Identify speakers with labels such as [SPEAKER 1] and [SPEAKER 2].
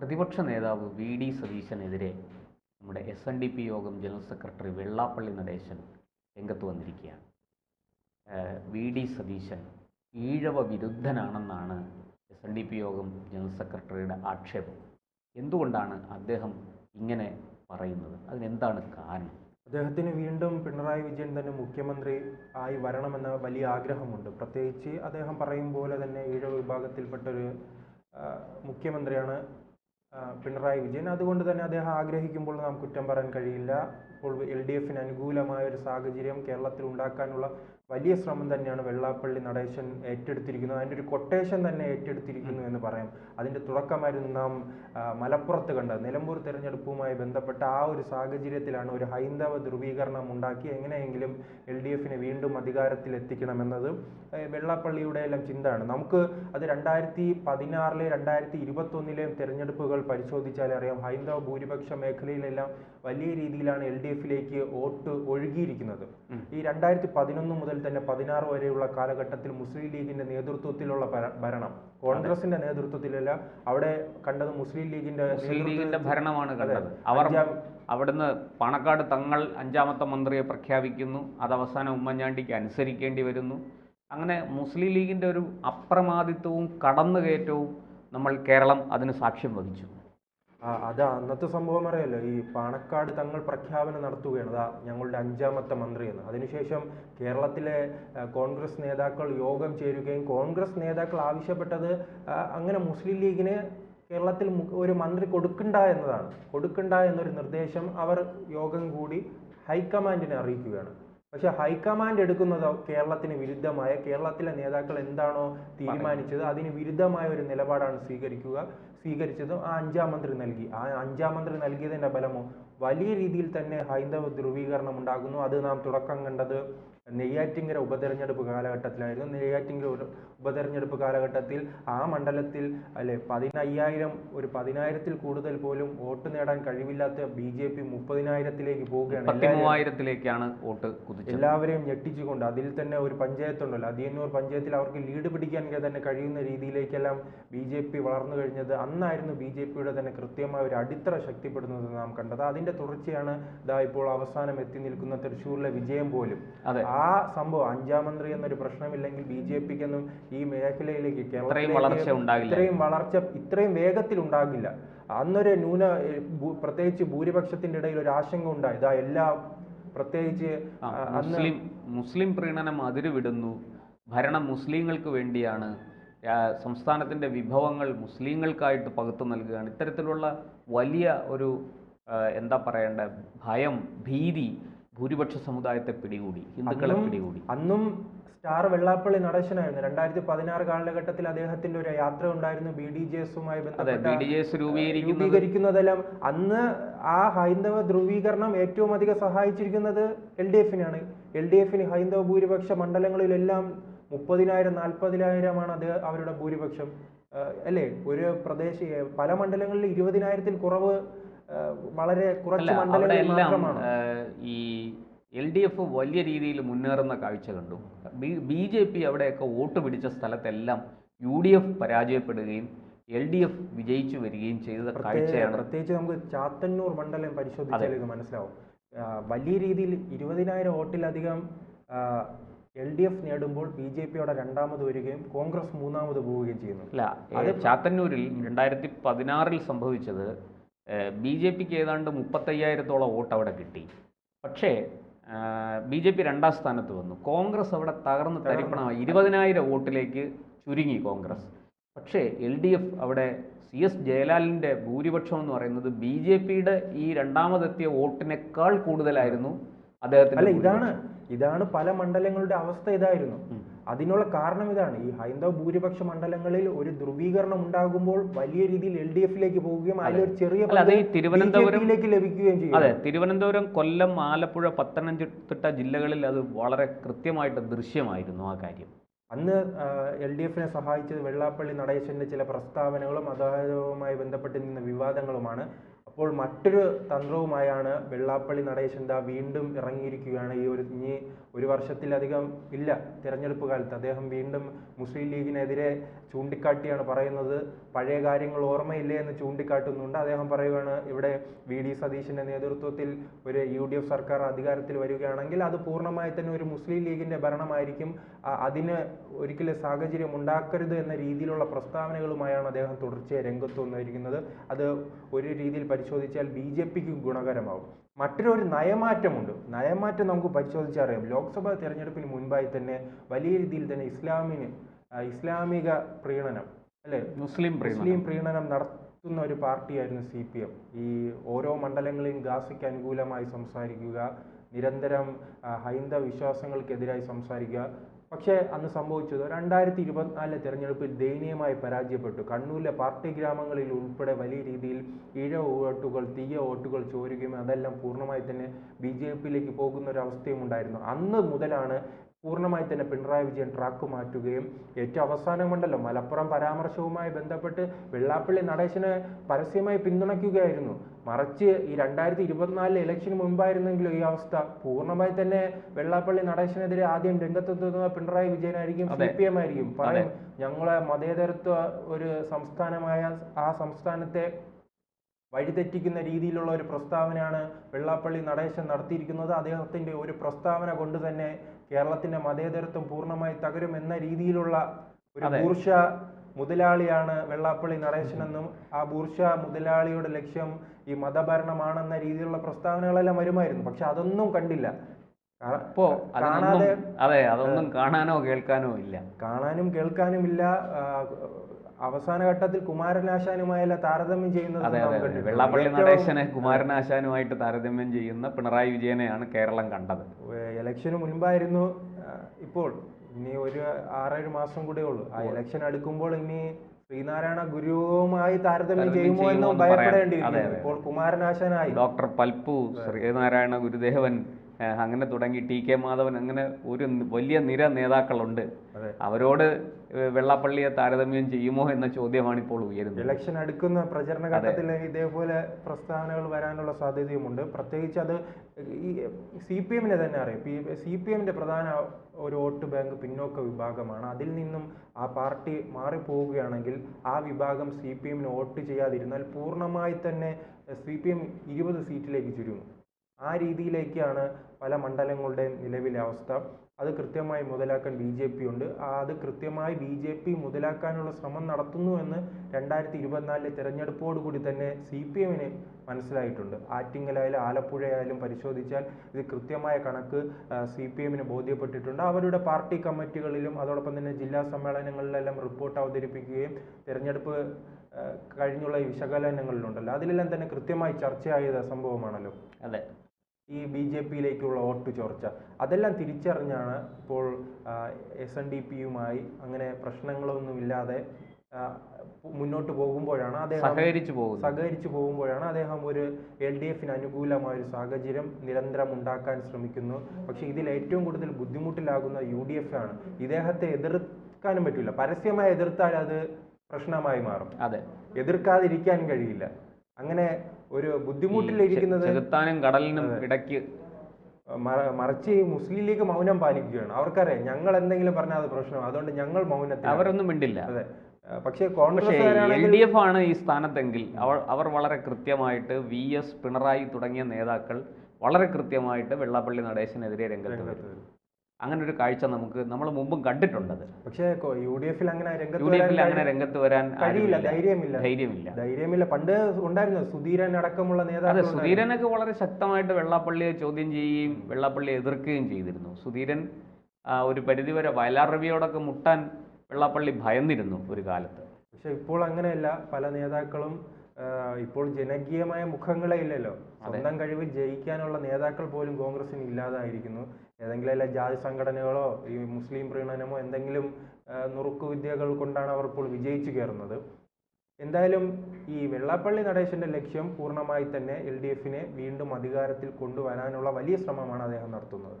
[SPEAKER 1] പ്രതിപക്ഷ നേതാവ് V D സതീശനെതിരെ നമ്മുടെ S N D P Yogam general secretary Vellappally Natesan രംഗത്ത് വന്നിരിക്കുകയാണ്. V D Satheesan Ezhava വിരുദ്ധനാണെന്നാണ് S N D P Yogam general സെക്രട്ടറിയുടെ ആക്ഷേപം. എന്തുകൊണ്ടാണ് അദ്ദേഹം ഇങ്ങനെ പറയുന്നത്? അതിനെന്താണ് കാരണം?
[SPEAKER 2] അദ്ദേഹത്തിന് വീണ്ടും പിണറായി വിജയൻ തന്നെ മുഖ്യമന്ത്രി ആയി വരണമെന്ന വലിയ ആഗ്രഹമുണ്ട്. പ്രത്യേകിച്ച് അദ്ദേഹം പറയും പോലെ തന്നെ ഈഴവ വിഭാഗത്തിൽപ്പെട്ടൊരു മുഖ്യമന്ത്രിയാണ് പിണറായി വിജയൻ. അതുകൊണ്ട് തന്നെ അദ്ദേഹം ആഗ്രഹിക്കുമ്പോൾ നാം കുറ്റം പറയാൻ കഴിയില്ല. ഇപ്പോൾ എൽ ഡി എഫിന് അനുകൂലമായ ഒരു സാഹചര്യം കേരളത്തിൽ ഉണ്ടാക്കാനുള്ള വലിയ ശ്രമം തന്നെയാണ് വെള്ളാപ്പള്ളി നടേശൻ ഏറ്റെടുത്തിരിക്കുന്നത്. അതിന്റെ ഒരു കൊട്ടേഷൻ തന്നെ ഏറ്റെടുത്തിരിക്കുന്നു എന്ന് പറയാം. അതിന്റെ തുടക്കമായിരുന്നു നാം മലപ്പുറത്ത് കണ്ടത്. നിലമ്പൂർ തെരഞ്ഞെടുപ്പുമായി ബന്ധപ്പെട്ട ആ ഒരു സാഹചര്യത്തിലാണ് ഒരു ഹൈന്ദവ ധ്രുവീകരണം ഉണ്ടാക്കി എങ്ങനെയെങ്കിലും എൽ ഡി എഫിനെ വീണ്ടും അധികാരത്തിൽ എത്തിക്കണമെന്നത് വെള്ളാപ്പള്ളിയുടെ എല്ലാം ചിന്തയാണ്. നമുക്ക് അത് രണ്ടായിരത്തി പതിനാറിലെ രണ്ടായിരത്തി ഇരുപത്തൊന്നിലെയും തെരഞ്ഞെടുപ്പുകൾ പരിശോധിച്ചാൽ അറിയാം. ഹൈന്ദവ ഭൂരിപക്ഷ മേഖലയിലെല്ലാം വലിയ രീതിയിലാണ് എൽ ഡി എഫിലേക്ക് വോട്ട് ഒഴുകിയിരിക്കുന്നത്. ഈ രണ്ടായിരത്തി പതിനൊന്ന് മുതൽ തന്നെ പതിനാറ് വരെയുള്ള കാലഘട്ടത്തിൽ മുസ്ലിം ലീഗിന്റെ നേതൃത്വത്തിലുള്ള ഭരണം. കോൺഗ്രസിന്റെ നേതൃത്വത്തിലല്ല അവിടെ കണ്ടത് മുസ്ലിം ലീഗിന്റെ
[SPEAKER 1] മുസ്ലിം ലീഗിന്റെ ഭരണമാണ് കണ്ടത്. അവർ അവിടുന്ന് പാണക്കാട് തങ്ങൾ അഞ്ചാമത്തെ മന്ത്രിയെ പ്രഖ്യാപിക്കുന്നു. അത് അവസാന ഉമ്മൻചാണ്ടിക്ക് അനുസരിക്കേണ്ടി വരുന്നു. അങ്ങനെ മുസ്ലിം ലീഗിന്റെ ഒരു അപ്രമാദിത്വവും കടന്നുകയറ്റവും നമ്മൾ കേരളം അതിന് സാക്ഷ്യം വഹിച്ചു.
[SPEAKER 2] അത് അന്നത്തെ സംഭവം അറിയാലോ. ഈ പാണക്കാട് തങ്ങൾ പ്രഖ്യാപനം നടത്തുകയാണ്. അതാ ഞങ്ങളുടെ അഞ്ചാമത്തെ മന്ത്രി എന്ന്. അതിനുശേഷം കേരളത്തിലെ കോൺഗ്രസ് നേതാക്കൾ യോഗം ചേരുകയും കോൺഗ്രസ് നേതാക്കൾ ആവശ്യപ്പെട്ടത് അങ്ങനെ മുസ്ലിം ലീഗിന് കേരളത്തിൽ ഒരു മന്ത്രി കൊടുക്കണ്ട എന്നതാണ്. കൊടുക്കണ്ട എന്നൊരു നിർദ്ദേശം അവർ യോഗം കൂടി ഹൈക്കമാൻഡിനെ അറിയിക്കുകയാണ്. പക്ഷെ ഹൈക്കമാൻഡ് എടുക്കുന്നതോ കേരളത്തിന് വിരുദ്ധമായ കേരളത്തിലെ നേതാക്കൾ എന്താണോ തീരുമാനിച്ചത് അതിന് വിരുദ്ധമായ ഒരു നിലപാടാണ് സ്വീകരിക്കുക. സ്വീകരിച്ചത് ആ അഞ്ചാം മന്ത്രി നൽകി. ആ അഞ്ചാം മന്ത്രി നൽകിയതിന്റെ ഫലമോ? വലിയ രീതിയിൽ തന്നെ ഹൈന്ദവ ധ്രുവീകരണം ഉണ്ടാകുന്നു. അത് നാം തുടക്കം കണ്ടത് നെയ്യാറ്റിങ്കര ഉപതെരഞ്ഞെടുപ്പ് കാലഘട്ടത്തിലായിരുന്നു. നെയ്യാറ്റിങ്കര ഉപതെരഞ്ഞെടുപ്പ് കാലഘട്ടത്തിൽ ആ മണ്ഡലത്തിൽ അല്ലെ പതിനയ്യായിരം ഒരു പതിനായിരത്തിൽ കൂടുതൽ പോലും വോട്ട് നേടാൻ കഴിവില്ലാത്ത ബി ജെ പി മുപ്പതിനായിരത്തിലേക്ക് പോവുകയാണ്
[SPEAKER 1] മൂവായിരത്തിലേക്കാണ് വോട്ട്
[SPEAKER 2] എല്ലാവരെയും ഞെട്ടിച്ചുകൊണ്ട് അതിൽ തന്നെ ഒരു പഞ്ചായത്തുണ്ടല്ലോ. അതിയന്നൂർ പഞ്ചായത്തിൽ അവർക്ക് ലീഡ് പിടിക്കാൻ തന്നെ കഴിയുന്ന രീതിയിലേക്കെല്ലാം ബി ജെ പി വളർന്നു കഴിഞ്ഞത് അന്നായിരുന്നു ബി ജെ പിയുടെ തന്നെ കൃത്യമായ ഒരു അടിത്തറ ശക്തിപ്പെടുന്നത് നാം കണ്ടത്. അതിന്റെ തുടർച്ചയാണ് ഇതാ ഇപ്പോൾ അവസാനം എത്തി നിൽക്കുന്ന തൃശ്ശൂരിലെ വിജയം പോലും.
[SPEAKER 1] അതെ.
[SPEAKER 2] ആ സംഭവം അഞ്ചാം മന്ത്രി എന്നൊരു പ്രശ്നമില്ലെങ്കിൽ ബി ജെ പിക്കൊന്നും ഈ മേഖലയിലേക്ക്
[SPEAKER 1] ഇത്രയും വളർച്ച ഉണ്ടാകില്ല.
[SPEAKER 2] ഇത്രയും വളർച്ച ഇത്രയും വേഗത്തിൽ ഉണ്ടാകില്ല അന്നൊരു ന്യൂന പ്രത്യേകിച്ച് ഭൂരിപക്ഷത്തിന്റെ ഇടയിൽ ഒരു ആശങ്ക ഉണ്ടായി ഇതാ എല്ലാ പ്രത്യേകിച്ച്
[SPEAKER 1] മുസ്ലിം മുസ്ലിം പ്രീണനം അതിരുവിടുന്നു. ഭരണം മുസ്ലിങ്ങൾക്ക് വേണ്ടിയാണ്. സംസ്ഥാനത്തിന്റെ സംസ്ഥാനത്തിന്റെ വിഭവങ്ങൾ മുസ്ലിങ്ങൾക്കായിട്ട് പകുത്തു നൽകുകയാണ്. ഇത്തരത്തിലുള്ള വലിയ ഒരു എന്താ പറയേണ്ട ഭയം ഭീതി ഭൂരിപക്ഷ സമുദായത്തെ പിടികൂടി ഹിന്ദുക്കളെ പിടികൂടി.
[SPEAKER 2] അന്നും സ്റ്റാർ വെള്ളാപ്പള്ളി നടേശനായിരുന്നു. രണ്ടായിരത്തി പതിനാറ് കാലഘട്ടത്തിൽ അദ്ദേഹത്തിന്റെ ഒരു യാത്ര ഉണ്ടായിരുന്നു. ബി ഡി ജെ എസുമായി രൂപീകരിക്കുന്നതെല്ലാം അന്ന് ആ ഹൈന്ദവ ധ്രുവീകരണം ഏറ്റവും അധികം സഹായിച്ചിരിക്കുന്നത് എൽ ഡി എഫിനാണ്. എൽ ഡി എഫിന് ഹൈന്ദവ ഭൂരിപക്ഷ മണ്ഡലങ്ങളിലെല്ലാം മുപ്പതിനായിരം നാൽപ്പതിനായിരമാണ് അത് അവരുടെ ഭൂരിപക്ഷം. അല്ലേ? ഒരു പ്രദേശ പല മണ്ഡലങ്ങളിൽ ഇരുപതിനായിരത്തിൽ കുറവ് വളരെ കുറച്ച് മണ്ഡലങ്ങളിൽ മാത്രമാണ്.
[SPEAKER 1] ഈ എൽ ഡി എഫ് വലിയ രീതിയിൽ മുന്നേറുന്ന കാഴ്ച കണ്ടു. ബി ബി ജെ പി അവിടെയൊക്കെ വോട്ട് പിടിച്ച സ്ഥലത്തെല്ലാം യു ഡി എഫ് പരാജയപ്പെടുകയും എൽ ഡി എഫ് വിജയിച്ചു വരികയും ചെയ്ത കാഴ്ചയാണ്.
[SPEAKER 2] പ്രത്യേകിച്ച് നമുക്ക് ചാത്തന്നൂർ മണ്ഡലം പരിശോധിച്ചാൽ ഇത് മനസ്സിലാവും. വലിയ രീതിയിൽ ഇരുപതിനായിരം വോട്ടിലധികം എൽ ഡി എഫ് നേടുമ്പോൾ ബി ജെ പിയോടെ രണ്ടാമത് വരികയും കോൺഗ്രസ് മൂന്നാമത് പോവുകയും ചെയ്യുന്നു
[SPEAKER 1] അല്ല അത് ചാത്തന്നൂരിൽ രണ്ടായിരത്തി പതിനാറിൽ സംഭവിച്ചത് ബി ജെ പിക്ക് ഏതാണ്ട് മുപ്പത്തയ്യായിരത്തോളം വോട്ട് അവിടെ കിട്ടി. പക്ഷേ ബി ജെ പി രണ്ടാം സ്ഥാനത്ത് വന്നു. കോൺഗ്രസ് അവിടെ തകർന്ന് തരിപ്പണമായി ഇരുപതിനായിരം വോട്ടിലേക്ക് ചുരുങ്ങി കോൺഗ്രസ്. പക്ഷേ എൽ ഡി എഫ് അവിടെ സി എസ് ജയലാലിന്റെ ഭൂരിപക്ഷം എന്ന് പറയുന്നത് ബി ജെ പിയുടെ ഈ രണ്ടാമതെത്തിയ വോട്ടിനേക്കാൾ കൂടുതലായിരുന്നു അദ്ദേഹത്തിന്
[SPEAKER 2] അല്ല ഇതാണ് ഇതാണ് പല മണ്ഡലങ്ങളുടെ അവസ്ഥ ഇതായിരുന്നു. അതിനുള്ള കാരണം ഇതാണ്. ഈ ഹൈന്ദവ ഭൂരിപക്ഷ മണ്ഡലങ്ങളിൽ ഒരു ധ്രുവീകരണം ഉണ്ടാകുമ്പോൾ വലിയ രീതിയിൽ എൽ ഡി എഫിലേക്ക് പോവുകയും അതിലൊരു ചെറിയ തിരുവനന്തപുരത്തിലേക്ക്
[SPEAKER 1] തിരുവനന്തപുരം-
[SPEAKER 2] ലഭിക്കുകയും ചെയ്യും
[SPEAKER 1] അതെ തിരുവനന്തപുരം കൊല്ലം ആലപ്പുഴ പത്തനംതിട്ട ജില്ലകളിൽ അത് വളരെ കൃത്യമായിട്ട് ദൃശ്യമായിരുന്നു ആ കാര്യം.
[SPEAKER 2] അന്ന് എൽ ഡി എഫിനെ സഹായിച്ചത് വെള്ളാപ്പള്ളി നടേശന്റെ ചില പ്രസ്താവനകളും അദ്ദേഹവുമായി ബന്ധപ്പെട്ട് നിന്ന വിവാദങ്ങളുമാണ്. അപ്പോൾ മറ്റൊരു തന്ത്രവുമായാണ് വെള്ളാപ്പള്ളി നടേശൻ ദാ വീണ്ടും ഇറങ്ങിയിരിക്കുകയാണ്. ഈ ഒരു ഇനി ഒരു വർഷത്തിലധികം ഇല്ല തിരഞ്ഞെടുപ്പ് കാലത്ത്. അദ്ദേഹം വീണ്ടും മുസ്ലിം ലീഗിനെതിരെ ചൂണ്ടിക്കാട്ടിയാണ് പറയുന്നത്. പഴയ കാര്യങ്ങൾ ഓർമ്മയില്ലേ എന്ന് ചൂണ്ടിക്കാട്ടുന്നുണ്ട്. അദ്ദേഹം പറയുകയാണ് ഇവിടെ വി ഡി സതീശിന്റെ നേതൃത്വത്തിൽ ഒരു യു ഡി എഫ് സർക്കാർ അധികാരത്തിൽ വരികയാണെങ്കിൽ അത് പൂർണമായി തന്നെ ഒരു മുസ്ലിം ലീഗിന്റെ ഭരണമായിരിക്കും. അതിന് ഒരിക്കലും സാഹചര്യം ഉണ്ടാക്കരുത് എന്ന രീതിയിലുള്ള പ്രസ്താവനകളുമായാണ് അദ്ദേഹം തുടർച്ചയായി രംഗത്ത് വന്നിരിക്കുന്നത്. അത് ഒരു രീതിയിൽ പരിശോധിച്ചാൽ ബി ജെ പിക്ക് ഗുണകരമാവും. മറ്റൊരു നയമാറ്റമുണ്ട്. നയമാറ്റം നമുക്ക് പരിശോധിച്ചറിയാം ലോക്സഭാ തെരഞ്ഞെടുപ്പിന് മുൻപായി തന്നെ വലിയ രീതിയിൽ തന്നെ ഇസ്ലാമിന് ഇസ്ലാമിക പ്രീണനം അല്ലെ?
[SPEAKER 1] മുസ്ലിം
[SPEAKER 2] മുസ്ലിം പ്രീണനം നടത്തുന്ന ഒരു പാർട്ടിയായിരുന്നു സി പി എം. ഈ ഓരോ മണ്ഡലങ്ങളെയും ഗാസയ്ക്ക് അനുകൂലമായി സംസാരിക്കുക നിരന്തരം ഹൈന്ദവ വിശ്വാസങ്ങൾക്കെതിരായി സംസാരിക്കുക പക്ഷേ അന്ന് സംഭവിച്ചത് രണ്ടായിരത്തി ഇരുപത്തിനാലിലെ തെരഞ്ഞെടുപ്പിൽ ദയനീയമായി പരാജയപ്പെട്ടു. കണ്ണൂരിലെ പാർട്ടി ഗ്രാമങ്ങളിൽ ഉൾപ്പെടെ വലിയ രീതിയിൽ ഇഴ വോട്ടുകൾ തീയ വോട്ടുകൾ ചോരുകയും അതെല്ലാം പൂർണമായി തന്നെ ബി ജെ പിയിലേക്ക് പോകുന്ന ഒരു അവസ്ഥയും ഉണ്ടായിരുന്നു അന്ന് മുതലാണ് പൂർണമായി തന്നെ പിണറായി വിജയൻ ട്രാക്ക് മാറ്റുകയും ഏറ്റവും അവസാനം കൊണ്ടല്ലോ മലപ്പുറം പരാമർശവുമായി ബന്ധപ്പെട്ട് വെള്ളാപ്പള്ളി നടേശനെ പരസ്യമായി പിന്തുണയ്ക്കുകയായിരുന്നു. മറിച്ച് ഈ രണ്ടായിരത്തി ഇരുപത്തിനാലിലെ ഇലക്ഷന് മുൻപായിരുന്നെങ്കിലും ഈ അവസ്ഥ പൂർണമായി തന്നെ വെള്ളാപ്പള്ളി നടേശനെതിരെ ആദ്യം രംഗത്തെത്തുന്ന പിണറായി വിജയനായിരിക്കും സി പി എം ആയിരിക്കും. പറയും ഞങ്ങളെ മതേതരത്വ ഒരു സംസ്ഥാനമായ ആ സംസ്ഥാനത്തെ വഴിതെറ്റിക്കുന്ന രീതിയിലുള്ള ഒരു പ്രസ്താവനയാണ് വെള്ളാപ്പള്ളി നടേശൻ നടത്തിയിരിക്കുന്നത്. അദ്ദേഹത്തിന്റെ ഒരു പ്രസ്താവന കൊണ്ട് തന്നെ കേരളത്തിന്റെ മതേതരത്വം പൂർണമായി തകരും എന്ന രീതിയിലുള്ള ഒരു. ബൂർഷ മുതലാളിയാണ് വെള്ളാപ്പള്ളി നടേശനെന്നും ആ ബൂർഷ മുതലാളിയുടെ ലക്ഷ്യം ഈ മതഭരണമാണെന്ന രീതിയിലുള്ള പ്രസ്താവനകളെല്ലാം വരുമായിരുന്നു. പക്ഷെ അതൊന്നും കണ്ടില്ല.
[SPEAKER 1] ഇപ്പോ
[SPEAKER 2] കാണാതെ
[SPEAKER 1] അതെ അതൊന്നും കാണാനോ കേൾക്കാനോ ഇല്ല.
[SPEAKER 2] കാണാനും കേൾക്കാനുമില്ല. ആ, അവസാന ഘട്ടത്തിൽ കുമാരനാശാനുമായല്ല താരതമ്യം ചെയ്യുന്നത്.
[SPEAKER 1] വെള്ളാപ്പള്ളി നടേശനെ കുമാരനാശാനുമായിട്ട് താരതമ്യം ചെയ്യുന്ന പിണറായി വിജയനെയാണ് കേരളം കണ്ടത്.
[SPEAKER 2] ഇലക്ഷന് മുൻപായിരുന്നു ഇപ്പോൾ ഇനി ഒരു ആറേഴ് മാസം കൂടെ ഉള്ളൂ. ആ ഇലക്ഷൻ അടുക്കുമ്പോൾ ഇനി ശ്രീനാരായണ ഗുരുവുമായി താരതമ്യം ചെയ്യുമോ എന്ന് ഭയപ്പെടേണ്ടിയിരിക്കുന്നു. ഇപ്പോൾ കുമാരനാശാനായി.
[SPEAKER 1] ഡോക്ടർ പൽപ്പു ശ്രീനാരായണ ഗുരുദേവൻ അങ്ങനെ തുടങ്ങി ടി കെ മാധവൻ അങ്ങനെ ഒരു വലിയ നിര നേതാക്കളുണ്ട്. അവരോട് വെള്ളാപ്പള്ളിയെ താരതമ്യം ചെയ്യുമോ എന്ന ചോദ്യമാണ് ഇപ്പോൾ ഉയരുന്നത്.
[SPEAKER 2] ഇലക്ഷൻ അടുക്കുന്ന പ്രചരണ ഘട്ടത്തിൽ ഇതേപോലെ പ്രസ്താവനകൾ വരാനുള്ള സാധ്യതയുമുണ്ട്. പ്രത്യേകിച്ച് അത് ഈ സി പി എമ്മിനെ തന്നെ അറിയാം. സി പി എമ്മിന്റെ പ്രധാന ഒരു വോട്ട് ബാങ്ക് പിന്നോക്ക വിഭാഗമാണ്. അതിൽ നിന്നും ആ പാർട്ടി മാറിപ്പോവുകയാണെങ്കിൽ ആ വിഭാഗം സി പി എമ്മിന് വോട്ട് ചെയ്യാതിരുന്നാൽ പൂർണമായി തന്നെ സി പി എം ഇരുപത് സീറ്റിലേക്ക് ചുരുങ്ങും. ആ രീതിയിലേക്കാണ് പല മണ്ഡലങ്ങളുടെയും നിലവിലെ അവസ്ഥ. അത് കൃത്യമായി മുതലാക്കാൻ ബി ജെ പി ഉണ്ട്. അത് കൃത്യമായി ബി ജെ പി മുതലാക്കാനുള്ള ശ്രമം നടത്തുന്നു എന്ന് രണ്ടായിരത്തി ഇരുപത്തിനാലിലെ തെരഞ്ഞെടുപ്പോടുകൂടി തന്നെ സി പി എമ്മിന് മനസ്സിലായിട്ടുണ്ട്. ആറ്റിങ്ങലായാലും ആലപ്പുഴയായാലും പരിശോധിച്ചാൽ ഇത് കൃത്യമായ കണക്ക് സി പി എമ്മിന് ബോധ്യപ്പെട്ടിട്ടുണ്ട്. അവരുടെ പാർട്ടി കമ്മിറ്റികളിലും അതോടൊപ്പം തന്നെ ജില്ലാ സമ്മേളനങ്ങളിലെല്ലാം റിപ്പോർട്ട് അവതരിപ്പിക്കുകയും തിരഞ്ഞെടുപ്പ് കഴിഞ്ഞുള്ള ഈ വിശകലനങ്ങളിലുണ്ടല്ലോ. അതിലെല്ലാം തന്നെ കൃത്യമായി ചർച്ചയായ സംഭവമാണല്ലോ.
[SPEAKER 1] അതെ.
[SPEAKER 2] ഈ ബി ജെ പിയിലേക്കുള്ള വോട്ട് ചോർച്ച. അതെല്ലാം തിരിച്ചറിഞ്ഞാണ് ഇപ്പോൾ എസ് എൻ ഡി പിയുമായി അങ്ങനെ പ്രശ്നങ്ങളൊന്നുമില്ലാതെ മുന്നോട്ട് പോകുമ്പോഴാണ് അദ്ദേഹം
[SPEAKER 1] സഹകരിച്ചു പോകും
[SPEAKER 2] സഹകരിച്ചു പോകുമ്പോഴാണ് അദ്ദേഹം ഒരു എൽ ഡി എഫിന് അനുകൂലമായ ഒരു സാഹചര്യം നിരന്തരം ഉണ്ടാക്കാൻ ശ്രമിക്കുന്നു. പക്ഷെ ഇതിൽ ഏറ്റവും കൂടുതൽ ബുദ്ധിമുട്ടിലാകുന്ന യു ഡി എഫ് ആണ് ഇദ്ദേഹത്തെ എതിർക്കാനും പറ്റില്ല. പരസ്യമായി എതിർത്താൽ അത് പ്രശ്നമായി മാറും.
[SPEAKER 1] അതെ.
[SPEAKER 2] എതിർക്കാതിരിക്കാൻ കഴിയില്ല. അങ്ങനെ ഒരു ബുദ്ധിമുട്ടിലിരിക്കുന്നത്
[SPEAKER 1] കടലിനും ഇടയ്ക്ക്
[SPEAKER 2] മറിച്ച് ഈ മുസ്ലിം ലീഗ് മൗനം പാലിക്കുകയാണ്. അവർക്കറിയാം ഞങ്ങൾ എന്തെങ്കിലും പറഞ്ഞാൽ അത് പ്രശ്നം അതുകൊണ്ട് ഞങ്ങൾ മൗനത്തിൽ
[SPEAKER 1] അവരൊന്നും മിണ്ടില്ല.
[SPEAKER 2] അതെ. പക്ഷേ
[SPEAKER 1] കോൺഗ്രസ് എൽ ഡി എഫ് ആണ് ഈ സ്ഥാനത്തെങ്കിൽ അവർ അവർ വളരെ കൃത്യമായിട്ട് വി എസ് പിണറായി തുടങ്ങിയ നേതാക്കൾ വളരെ കൃത്യമായിട്ട് വെള്ളാപ്പള്ളി നടേശനെതിരെ രംഗത്ത് വരും. അങ്ങനെ ഒരു കാഴ്ച നമുക്ക് നമ്മൾ മുമ്പും കണ്ടിട്ടുണ്ടത്.
[SPEAKER 2] പക്ഷേ യു ഡി എഫിൽ അങ്ങനെ രംഗത്ത്
[SPEAKER 1] യു ഡി എഫിൽ അങ്ങനെ രംഗത്ത് വരാൻ
[SPEAKER 2] കഴിയില്ല ധൈര്യമില്ല.
[SPEAKER 1] ധൈര്യമില്ല.
[SPEAKER 2] ധൈര്യമില്ല. പണ്ട് ഉണ്ടായിരുന്നു സുധീരൻ അടക്കമുള്ള
[SPEAKER 1] അതെ
[SPEAKER 2] നേതാക്കൾ
[SPEAKER 1] സുധീരനൊക്കെ വളരെ ശക്തമായിട്ട് വെള്ളാപ്പള്ളിയെ ചോദ്യം ചെയ്യുകയും വെള്ളാപ്പള്ളിയെ എതിർക്കുകയും ചെയ്തിരുന്നു. സുധീരൻ ഒരു പരിധിവരെ വയലാർ രവിയോടൊക്കെ മുട്ടാൻ വെള്ളാപ്പള്ളി ഭയന്നിരുന്നു ഒരു കാലത്ത്.
[SPEAKER 2] പക്ഷെ ഇപ്പോൾ അങ്ങനെയല്ല. പല നേതാക്കളും ഇപ്പോൾ ജനകീയമായ മുഖങ്ങളെ ഇല്ലല്ലോ. സ്വന്തം കഴിവ് ജയിക്കാനുള്ള നേതാക്കൾ പോലും കോൺഗ്രസിന് ഇല്ലാതായിരിക്കുന്നു. ഏതെങ്കിലും അല്ല ജാതി സംഘടനകളോ ഈ മുസ്ലിം പ്രീണനമോ എന്തെങ്കിലും നുറുക്കു നുറുക്കുവിദ്യകൾ കൊണ്ടാണ് അവർ ഇപ്പോൾ വിജയിച്ചു കയറുന്നത്. എന്തായാലും ഈ വെള്ളാപ്പള്ളി നടേശന്റെ ലക്ഷ്യം പൂർണമായി തന്നെ എൽ ഡി എഫിനെ വീണ്ടും അധികാരത്തിൽ കൊണ്ടുവരാനുള്ള വലിയ ശ്രമമാണ് അദ്ദേഹം നടത്തുന്നത്.